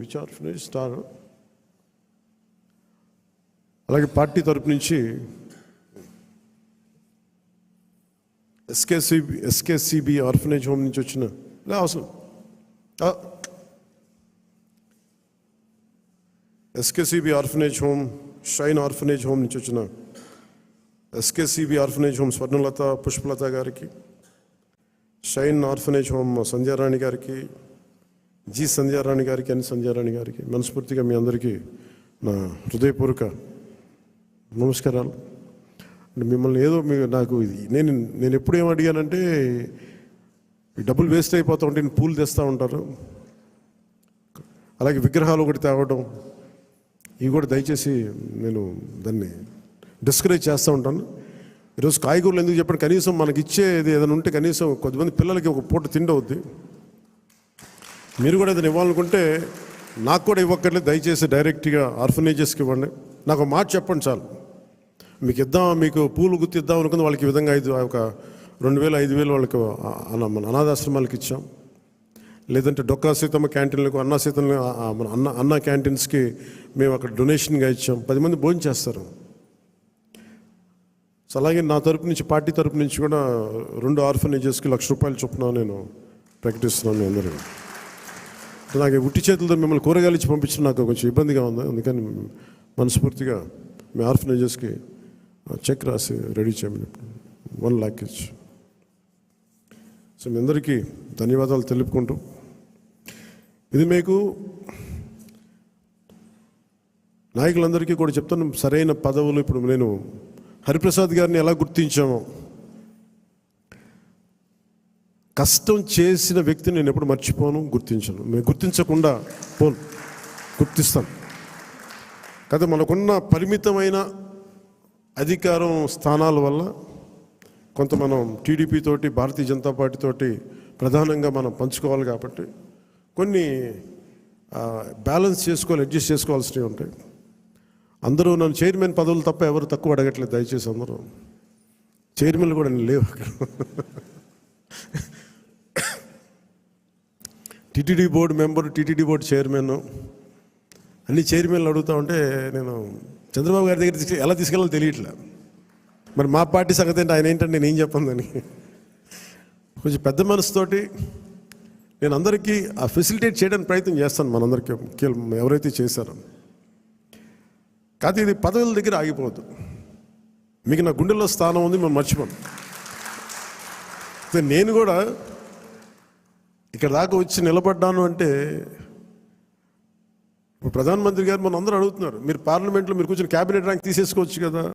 Which orphanage star అలాగే party తరపు నుంచి ఎస్కేసిబి ఎస్కేసిబి ఆర్ఫనేజ్ హోమ్ నుంచి వచ్చిన లే అవసరం SKCB orphanage home Shine orphanage home నుంచి వచ్చిన SKCB orphanage home Swarnalatha Pushpalatha గారికి షైన్ ఆర్ఫనేజ్ హోమ్ సంధ్యారాణి గారికి జి సంధ్యారాణి గారికి ఎన్ సంధ్యారాణి గారికి మనస్ఫూర్తిగా మీ అందరికీ నా హృదయపూర్వక నమస్కారాలు. అంటే మిమ్మల్ని ఏదో మీ నాకు ఇది నేను నేను ఎప్పుడు ఏం అడిగానంటే ఈ డబ్బులు వేస్ట్ అయిపోతూ ఉంటే నేను పూలు తెస్తూ ఉంటారు. అలాగే విగ్రహాలు ఒకటి తేవడం ఇవి కూడా దయచేసి నేను దాన్ని డిస్కరేజ్ చేస్తూ ఉంటాను. ఈరోజు కాయగూరలు ఎందుకు చెప్పండి? కనీసం మనకి ఇచ్చేది ఏదైనా ఉంటే కనీసం కొద్దిమంది పిల్లలకి ఒక పూట తిండి అవుద్ది. మీరు కూడా ఏదైనా ఇవ్వాలనుకుంటే నాకు కూడా ఇవ్వక్కర్లేదు. దయచేసి డైరెక్ట్గా ఆర్ఫనేజెస్కి ఇవ్వండి. నాకు ఒక మాట చెప్పండి చాలు. మీకు ఇద్దాం మీకు పూలు గుర్తిద్దాం అనుకుంది వాళ్ళకి ఈ విధంగా ఐదు ఒక రెండు వేలు ఐదు వేలు వాళ్ళకి అన- మన అనాథాశ్రమాలకు ఇచ్చాం. లేదంటే డొక్కా సీతమ్మ క్యాంటీన్లకు అన్నా సీతమ్మ మన అన్న అన్న క్యాంటీన్స్కి మేము అక్కడ డొనేషన్గా ఇచ్చాం. పది మంది భోజనం చేస్తారు. సో అలాగే నా తరపు నుంచి పార్టీ తరపు నుంచి కూడా రెండు ఆర్ఫనేజెస్కి లక్ష రూపాయలు చొప్పున నేను ప్రకటిస్తున్నాను అందరూ అలాగే ఉట్టి చేతులతో మిమ్మల్ని కూరగాయలు ఇచ్చి పంపించడం నాకు కొంచెం ఇబ్బందిగా ఉంది. అందుకని మనస్ఫూర్తిగా మీ ఆర్ఫనేజెస్కి చెక్ రాసి రెడీ చేయమని వన్ ల్యాక్ ఇచ్చి. సో మీ అందరికీ ధన్యవాదాలు తెలుపుకుంటూ ఇది మీకు నాయకులందరికీ కూడా చెప్తాను. సరైన పదవులు ఇప్పుడు నేను హరిప్రసాద్ గారిని ఎలా గుర్తించామో కష్టం చేసిన వ్యక్తిని నేను ఎప్పుడు మర్చిపోను గుర్తించను. మేము గుర్తించకుండా పోను. గుర్తిస్తాను. కాదు మనకున్న పరిమితమైన అధికారం స్థానాల వల్ల కొంత మనం టీడీపీతోటి భారతీయ జనతా పార్టీతోటి ప్రధానంగా మనం పంచుకోవాలి కాబట్టి కొన్ని బ్యాలెన్స్ చేసుకోవాలి అడ్జస్ట్ చేసుకోవాల్సినవి ఉంటాయి. అందరూ నన్ను చైర్మన్ పదవులు తప్ప ఎవరు తక్కువ అడగట్లేదు దయచేసి అందరూ. చైర్మన్లు కూడా నేను లేవు అక్కడ. TTD board member TTD board chairman అన్ని చైర్మన్లు అడుగుతా ఉంటే నేను చంద్రబాబు గారి దగ్గర తీసుకెళ్ళి ఎలా తీసుకెళ్ళాలో తెలియట్లే. మరి మా పార్టీ సంగతి ఏంటి? ఆయన ఏంటంటే నేను ఏం చెప్పందని కొంచెం పెద్ద మనసుతోటి నేను అందరికీ ఆ ఫెసిలిటేట్ చేయడానికి ప్రయత్నం చేస్తాను మనందరికీ ముఖ్యం ఎవరైతే చేశారో. కాదు ఇది పదవుల దగ్గర ఆగిపోవద్దు. మీకు నా గుండెల్లో స్థానం ఉంది మేము మర్చిపోను. నేను కూడా ఇక్కడ దాకా వచ్చి నిలబడ్డాను అంటే ఇప్పుడు ప్రధానమంత్రి గారు మన అందరూ అడుగుతున్నారు మీరు పార్లమెంట్లో మీరు కూర్చొని క్యాబినెట్ ర్యాంక్ తీసేసుకోవచ్చు కదా.